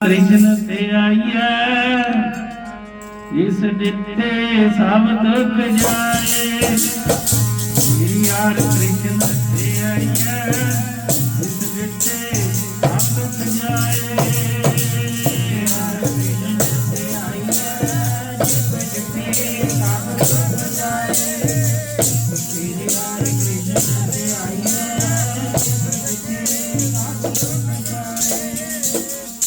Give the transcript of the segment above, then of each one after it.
ਕ੍ਰਿਸ਼ਨ ਤੇ ਆਈਐ ਜਿਸ ਦਿੱਤੇ ਸਭ ਦੁੱਖ ਜਾਏ। ਸ੍ਰੀ ਹਰਿ ਕ੍ਰਿਸ਼ਨ ਤੇ ਆਈਐ ਜਿਸ ਦਿੱਤੇ ਸਭ ਦੁੱਖ ਜਾਏ। ਕ੍ਰਿਸ਼ਨ ਤੇ ਆਈਐ ਜਾਏ। ਸ੍ਰੀ ਹਰਿ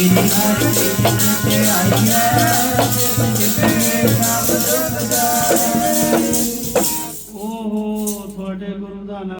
Yeah.